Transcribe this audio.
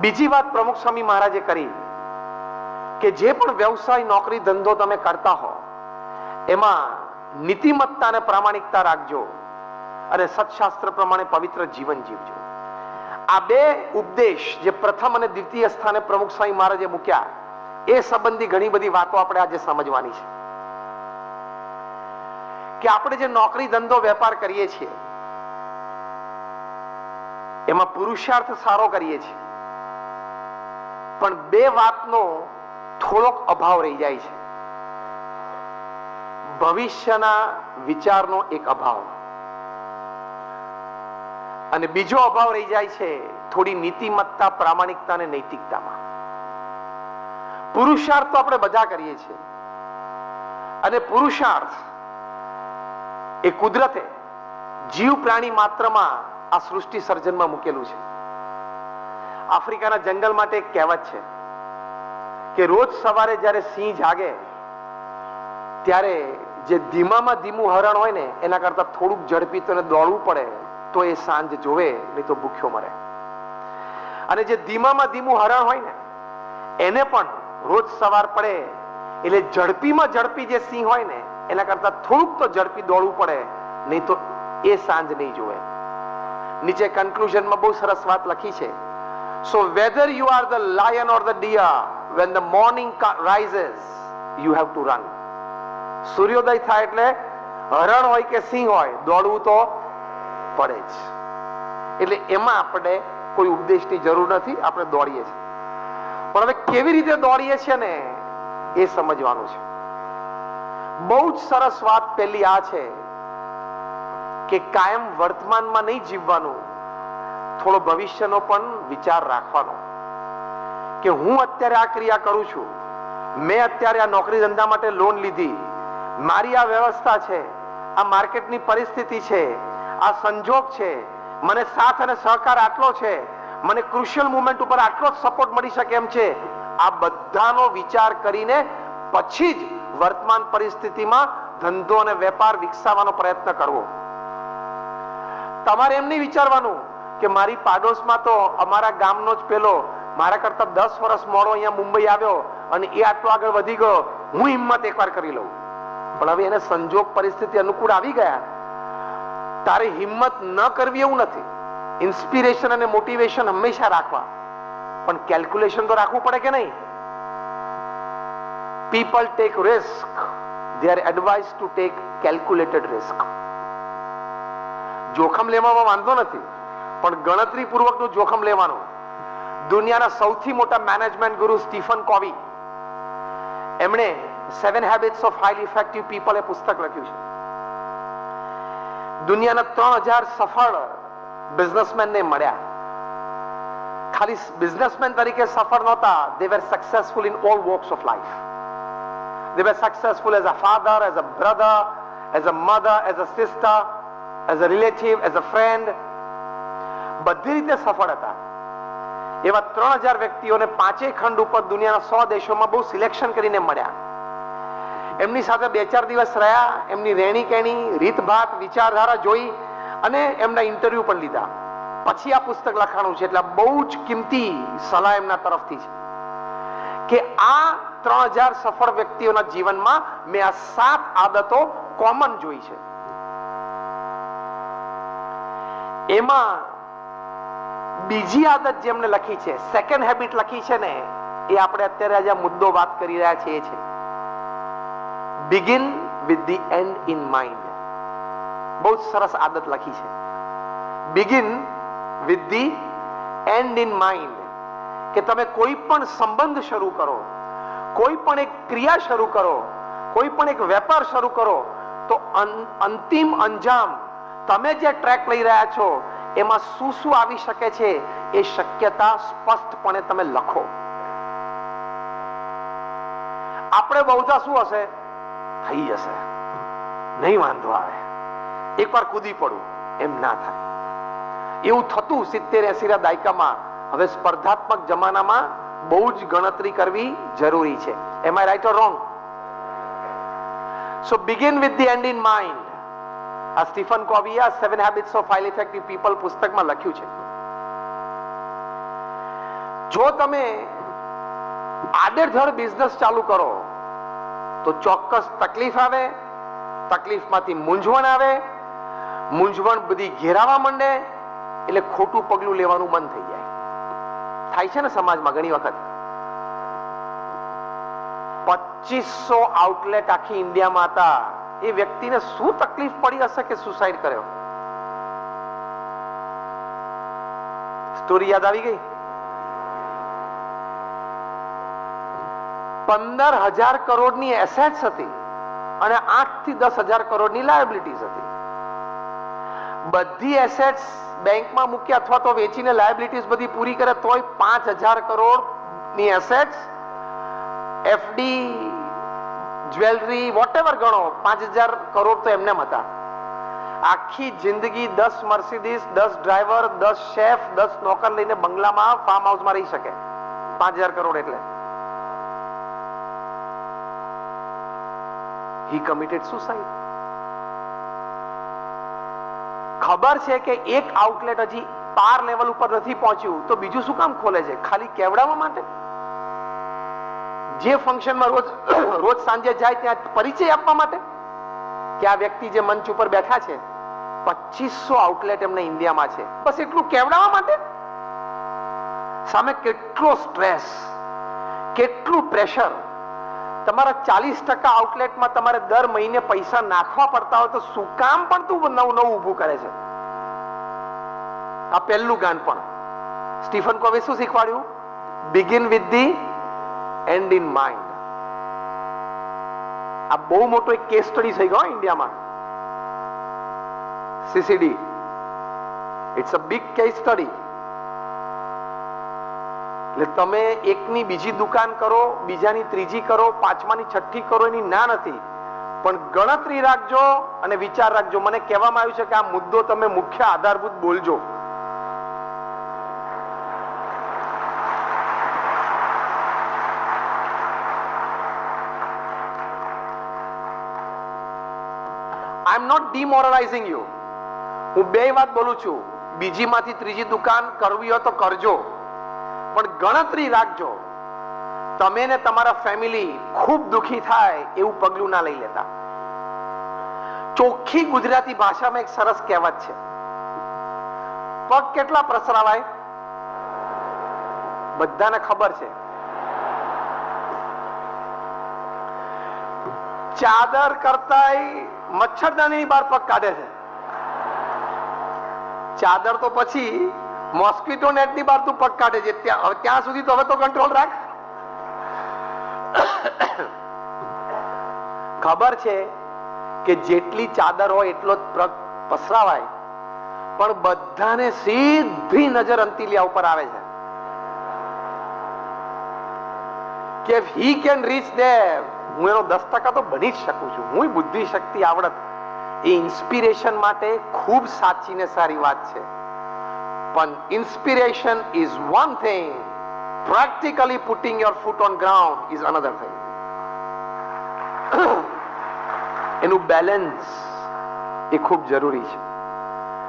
બીજી વાત પ્રમુખ સ્વામી મહારાજે કરી કે જે પણ વ્યવસાય, નોકરી, ધંધો તમે કરતા હો, એમાં નીતિમત્તા અને પ્રામાણિકતા રાખજો અને સત્શાસ્ત્ર પ્રમાણે પવિત્ર જીવન જીવજો. આ બે ઉપદેશ જે પ્રથમ અને દ્વિતીય સ્થાને પ્રમુખ સ્વામી મહારાજે મૂક્યા, એ સંબંધી ઘણી બધી વાતો આપણે આજે સમજવાની છે. કે આપણે જે નોકરી, ધંધો, વેપાર કરીએ છીએ એમાં પુરુષાર્થ સારો કરીએ છીએ. પણ બે વાતનો થોડોક અભાવ રહી જાય છે. ભવિષ્યના વિચારનો એક અભાવ. અને બીજો અભાવ રહી જાય છે થોડી નીતિમત્તા, પ્રામાણિકતા અને નૈતિકતામાં. પુરુષાર્થ તો આપણે બધા કરીએ છીએ. અને પુરુષાર્થ એ કુદરતે જીવ પ્રાણી માત્રમાં આ સૃષ્ટિ સર્જનમાં મૂકેલું છે. આફ્રિકાના જંગલ માટે એક કહેવત છે કે રોજ સવારે જ્યારે સિંહ જાગે, ત્યારે જે ધીમામાં ધીમું હરણ હોય ને, એના કરતા થોડુંક ઝડપી તો દોડવું પડે, તો એ સાંજ જોવે, નહીં તો ભૂખ્યો મરે. અને જે ધીમામાં ધીમું હરણ હોય ને, એને પણ રોજ સવાર પડે, એટલે ઝડપીમાં ઝડપી જે સિંહ હોય ને, એના કરતા થોડુંક તો ઝડપી દોડવું પડે, નહીં તો એ સાંજ નહીં જોવે. નીચે કન્ક્લુઝનમાં બહુ સરસ વાત લખી છે. So whether you are the lion or the deer when the morning rises you have to run સૂર્યોદય થાય એટલે હરણ હોય કે સિંહ હોય, દોડવું તો પડે જ. એટલે એમાં આપણે કોઈ ઉપદેશની જરૂર નથી, આપણે દોડીએ છીએ. પણ હવે કેવી રીતે દોડીએ છીએ ને, એ સમજવાનું છે. બહુ જ સરસ વાત પહેલી આ છે. કે કાયમ વર્તમાનમાં નહીં જીવવાનું, થોડો ભવિષ્યનો પણ વિચાર રાખવાનો. કે હું અત્યારે આ ક્રિયા કરું છું, મેં અત્યારે આ નોકરી ધંધા માટે લોન લીધી, મારી આ વ્યવસ્થા છે, આ માર્કેટની પરિસ્થિતિ છે, આ સંજોગ છે, મને સાથ અને સહકાર આટલો છે, મને ક્રુશિયલ મુમેન્ટ ઉપર આટલો જ સપોર્ટ મળી શકે એમ છે, આ બધાનો વિચાર કરીને પછી જ વર્તમાન પરિસ્થિતિમાં ધંધો અને વેપાર વિકસાવવાનો પ્રયત્ન કરવો. તમારે એમ નહીં વિચારવાનું કે મારી પાડોશમાં તો અમારા ગામનો જ પેલો, મારા કરતા દસ વર્ષ મોડો અહીંયા મુંબઈ આવ્યો અને એ આટલો આગળ વધી ગયો, હું હિંમત એકવાર કરી લઉં. પણ હવે એને સંજોગ પરિસ્થિતિ અનુકૂળ આવી ગયા. તારે હિંમત ન કરવી એવું નથી. ઇન્સ્પિરેશન અને મોટિવેશન હંમેશા રાખવા. પણ કેલ્ક્યુલેશન તો રાખવું પડે કે નહીં? People take risk they are advise to take calculated risk જોખમ લેવામાં વાંધો નથી. પણ ગણતરી પૂર્વકનું જોખમ લેવાનું. દુનિયાના સૌથી મોટા મેનેજમેન્ટ ગુરુ સ્ટીફન કોવી. એમણે seven habits of highly effective people એ પુસ્તક લખ્યું છે. દુનિયાના ત્રણ હજાર સફળ બિઝનેસમેનને મળ્યા. ખાલી બિઝનેસમેન તરીકે સફળ નહોતા they were successful in all walks of life they were successful as a father as a brother as a mother as a sister as a relative as a friend બધી રીતે સફળ હતા. એવા ત્રણ હજાર વ્યક્તિઓને પાંચેય ખંડ ઉપર દુનિયાના સો દેશોમાં બહુ સિલેક્શન કરીને મળ્યા. એમની સાથે બે ચાર દિવસ રહ્યા, એમની રહેણી કેણી રીતભાત, વિચારધારા જોઈ અને એમના ઇન્ટરવ્યુ પણ લીધા. પછી આ પુસ્તક લખાણું છે એટલે બહુ જ કિંમતી સલાહ એમના તરફથી છે કે આ ત્રણ હજાર સફળ વ્યક્તિઓના જીવનમાં મેં આ સાત આદતો કોમન જોઈ છે. એમાં બીજી આદત જેમને લખી છે સેકન્ડ હેબિટ લખી છે ને, એ આપણે અત્યારે આજે મુદ્દો વાત કરી રહ્યા છીએ છે. Begin with the end in mind બહુ સરસ આદત લખી છે. Begin with the end in mind કે તમે કોઈ પણ સંબંધ શરૂ કરો, કોઈ પણ એક ક્રિયા શરૂ કરો, કોઈ પણ એક વેપાર શરૂ કરો, તો અંતિમ અંજામ તમે જે ટ્રેક લઈ રહ્યા છો, એમાં શું શું આવી શકે છે, એ શક્યતા સ્પષ્ટપણે તમે લખો. આપણે બહુધા શું હશે? થઈ જશે. નહીં વાંધો આવે. એકવાર કૂદી પડું, એમ ના થાય. એવું થતું સિત્તેર એસી ના દાયકામાં, હવે સ્પર્ધાત્મક જમાનામાં બહુ જ ગણતરી કરવી જરૂરી છે. Am I right or wrong so begin with the end in mind આ Stephen કોવીએ seven habits of highly effective people પુસ્તકમાં લખ્યું છે. જો તમે આડેધડ બિઝનેસ ચાલુ કરો, તો ચોક્કસ તકલીફ આવે, તકલીફમાંથી મૂંઝવણ આવે, મૂંઝવણ બધી ઘેરાવા માંડે, એટલે ખોટું પગલું લેવાનું મન થઈ જાય. થાય છે ને સમાજમાં ઘણી વખત? પચીસો આઉટલેટ આખી ઇન્ડિયામાં હતા. એ વ્યક્તિને શું તકલીફ પડી હશે કે સુસાઇડ કર્યો? સ્ટોરી યાદ આવી ગઈ? પંદર હજાર કરોડની એસેટ્સ હતી અને આઠથી દસ હજાર કરોડની લાયબિલિટીઝ હતી. બધી એસેટ્સ બેંકમાં મૂકી અથવા તો વેચીને લાયબિલિટીઝ બધી પૂરી કરે તોય પાંચ હજાર કરોડની એસેટ્સ એફડી જ્વેલરી વોટેવર ગણો, પાંચ હજાર કરોડ તો એમને હતા. આખી જિંદગી દસ મર્સિડીઝ, દસ ડ્રાઈવર, દસ શેફ, દસ નોકર લઈને બંગલામાં ફાર્મ હાઉસમાં રહી શકે. પાંચ હજાર કરોડ એટલે. હી કમિટેડ સુસાઇડ ખબર છે કે એક આઉટલેટ હજી પાર લેવલ ઉપર નથી પહોંચ્યું, તો બીજું શું કામ ખોલે છે? ખાલી કેવડાવવા માટે? જે ફંક્શનમાં રોજ રોજ સાંજે જાય ત્યાં પરિચય આપવા માટે કે આ વ્યક્તિ જે મંચ ઉપર બેઠા છે, પચીસો આઉટલેટ એમને ઇન્ડિયામાં છે. બસ એટલું કેવડાવવા માટે? સામે કેટલો સ્ટ્રેસ કેટલું પ્રેશર તમારા ચાલીસ ટકા આઉટલેટમાં તમારે દર મહિને પૈસા નાખવા પડતા હોય તો શું કામ પણ તું નવું નવું ઊભું કરે છે? આ પહેલું ગાન પણ. સ્ટીફન કોવે શું શીખવાડ્યું? Begin with the end in mind આ બહુ મોટો એક કેસ સ્ટડી થઈ ગયો ઇન્ડિયામાં CCD it's a big case study એટલે તમે એકની બીજી દુકાન કરો, બીજાની ત્રીજી કરો, પાંચમાની, છઠ્ઠી કરો, એની ના નથી. પણ ગણતરી રાખજો અને વિચાર રાખજો. મને કહેવામાં આવ્યું છે કે આ મુદ્દો તમે મુખ્ય આધારભૂત બોલજો. આઈ એમ નોટ ડિમોરલાઇઝિંગ યુ હું બે વાત બોલું છું. બીજીમાંથી ત્રીજી દુકાન કરવી હોય તો કરજો. પણ ગણતરી રાખજો. તમે ને તમારા ફેમિલી ખૂબ દુખી થાય એવું પગલું ના લઈ લેતા. ચોખ્ખી ગુજરાતી ભાષામાં એક સરસ કહેવત છે. પગ કેટલા પ્રસરાવાય? બધાને ખબર છે. ચાદર કરતા મચ્છરદાની બહાર પગ કાઢે છે. ચાદર તો પછી મોસ્કિટો નેટની બહાર તું પગ કાઢે છે. ત્યાં સુધી તો હવે તો કંટ્રોલ રાખ. ખબર છે કે જેટલી ચાદર હોય એટલો જ પસરાવાય. પણ બધાને સીધી નજર અંતિલિયા ઉપર આવે છે. કે હી કેન રીચ દેર હું એનો દસ ટકા તો બની જ શકું છું. હું બુદ્ધિ શક્તિ આવડત. એ ઇન્સ્પિરેશન માટે ખૂબ સાચી ને સારી વાત છે. પણ inspiration is one thing practically putting your foot on ground is another thing એનું બેલેન્સ એ ખૂબ જરૂરી છે.